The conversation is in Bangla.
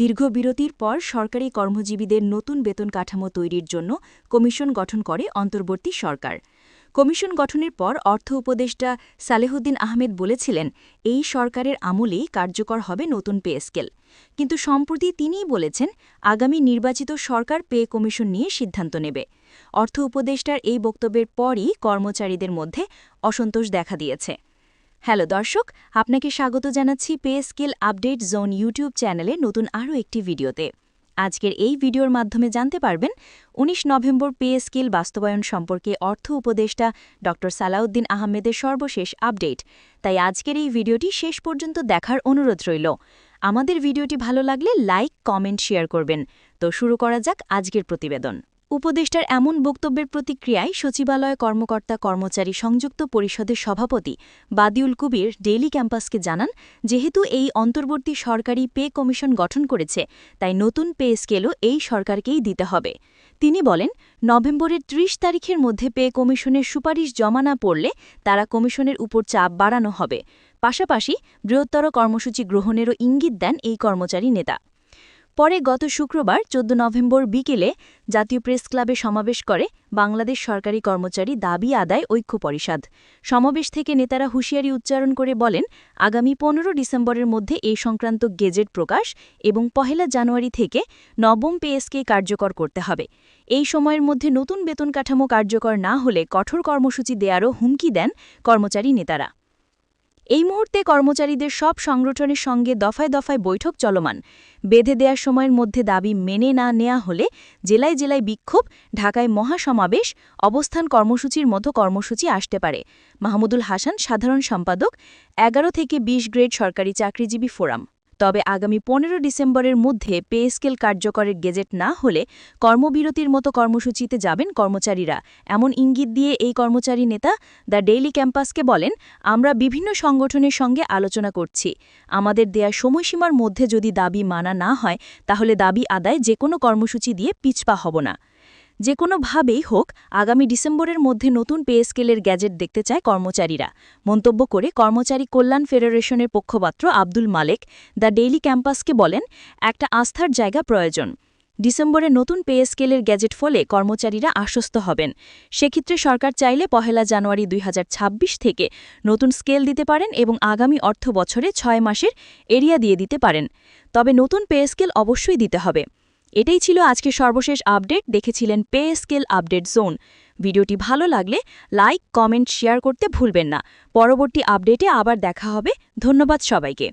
দীর্ঘ বিরতির পর সরকারি কর্মজীবীদের নতুন বেতন কাঠামো তৈরির জন্য কমিশন গঠন করে অন্তর্বর্তী সরকার। কমিশন গঠনের পর অর্থ উপদেষ্টা সালেহুদ্দিন আহমেদ বলেছিলেন, এই সরকারের আমলেই কার্যকর হবে নতুন পে স্কেল। কিন্তু সম্প্রতি তিনিই বলেছেন, আগামী নির্বাচিত সরকার পে কমিশন নিয়ে সিদ্ধান্ত নেবে। অর্থ উপদেষ্টার এই বক্তব্যের পরই কর্মচারীদের মধ্যে অসন্তোষ দেখা দিয়েছে। হ্যালো দর্শক, আপনাকে স্বাগত জানাচ্ছি pay skill update zone YouTube চ্যানেলে নতুন আরও একটি ভিডিওতে। আজকের এই ভিডিওর মাধ্যমে জানতে পারবেন ১৯ নভেম্বর পে স্কেল বাস্তবায়ন সম্পর্কে অর্থ উপদেষ্টা ড সালাউদ্দিন আহমেদের সর্বশেষ আপডেট। তাই আজকের এই ভিডিওটি শেষ পর্যন্ত দেখার অনুরোধ রইল। আমাদের ভিডিওটি ভালো লাগলে লাইক, কমেন্ট, শেয়ার করবেন। তো শুরু করা যাক আজকের প্রতিবেদন। উপদেষ্টার এমন বক্তব্যের প্রতিক্রিয়ায় সচিবালয় কর্মকর্তা কর্মচারী সংযুক্ত পরিষদের সভাপতি বাদিউল কুবির ডেইলি ক্যাম্পাসকে জানান, যেহেতু এই অন্তর্বর্তী সরকারি পে কমিশন গঠন করেছে, তাই নতুন পে স্কেলও এই সরকারকেই দিতে হবে। তিনি বলেন, নভেম্বরের ৩০ তারিখের মধ্যে পে কমিশনের সুপারিশ জমা না পড়লে তারা কমিশনের উপর চাপ বাড়ানো হবে। পাশাপাশি বৃহত্তর কর্মসূচি গ্রহণেরও ইঙ্গিত দেন এই কর্মচারী নেতা। পরে গত শুক্রবার ১৪ নভেম্বর বিকেলে জাতীয় প্রেস ক্লাবে সমাবেশ করে বাংলাদেশ সরকারি কর্মচারী দাবি আদায় ঐক্য পরিষদ। সমাবেশ থেকে নেতারা হুঁশিয়ারি উচ্চারণ করে বলেন, আগামী পনেরো ডিসেম্বরের মধ্যে এই সংক্রান্ত গেজেট প্রকাশ এবং পহেলা জানুয়ারি থেকে নবম পেএসকে কার্যকর করতে হবে। এই সময়ের মধ্যে নতুন বেতন কাঠামো কার্যকর না হলে কঠোর কর্মসূচি দেয়ারও হুমকি দেন কর্মচারী নেতারা। এই মুহূর্তে কর্মচারীদের সব সংগঠনের সঙ্গে দফায় দফায় বৈঠক চলমান। বেঁধে দেওয়ার সময়ের মধ্যে দাবি মেনে না নেওয়া হলে জেলায় জেলায় বিক্ষোভ, ঢাকায় মহাসমাবেশ, অবস্থান কর্মসূচির মতো কর্মসূচি আসতে পারে। মাহমুদুল হাসান, সাধারণ সম্পাদক, এগারো থেকে ২০ গ্রেড সরকারি চাকরিজীবী ফোরাম। তবে আগামী পনেরো ডিসেম্বরের মধ্যে পে স্কেল কার্যকরের গেজেট না হলে কর্মবিরতির মতো কর্মসূচিতে যাবেন কর্মচারীরা। এমন ইঙ্গিত দিয়ে এই কর্মচারী নেতা দ্য ডেইলি ক্যাম্পাসকে বলেন, আমরা বিভিন্ন সংগঠনের সঙ্গে আলোচনা করছি। আমাদের দেয়া সময়সীমার মধ্যে যদি দাবি মানা না হয়, তাহলে দাবি আদায় যে কোনো কর্মসূচি দিয়ে পিছপা হব না। যে কোনোভাবেই হোক, আগামী ডিসেম্বরের মধ্যে নতুন পে স্কেলের গ্যাজেট দেখতে চায় কর্মচারীরা। মন্তব্য করে কর্মচারী কল্যাণ ফেডারেশনের পক্ষপাত্র আব্দুল মালেক দ্য ডেইলি ক্যাম্পাসকে বলেন, একটা আস্থার জায়গা প্রয়োজন। ডিসেম্বরে নতুন পে স্কেলের গ্যাজেট ফলে কর্মচারীরা আশ্বস্ত হবেন। সেক্ষেত্রে সরকার চাইলে পহেলা জানুয়ারি দুই হাজার ছাব্বিশ থেকে নতুন স্কেল দিতে পারেন এবং আগামী অর্থ বছরে ছয় মাসের এরিয়া দিয়ে দিতে পারেন। তবে নতুন পে স্কেল অবশ্যই দিতে হবে। এটাই ছিল আজকে সর্বশেষ আপডেট। দেখেছিলেন পে স্কেল আপডেট জোন। ভিডিওটি ভালো লাগলে লাইক, কমেন্ট, শেয়ার করতে ভুলবেন না। পরবর্তী আপডেটে আবার দেখা হবে। ধন্যবাদ সবাইকে।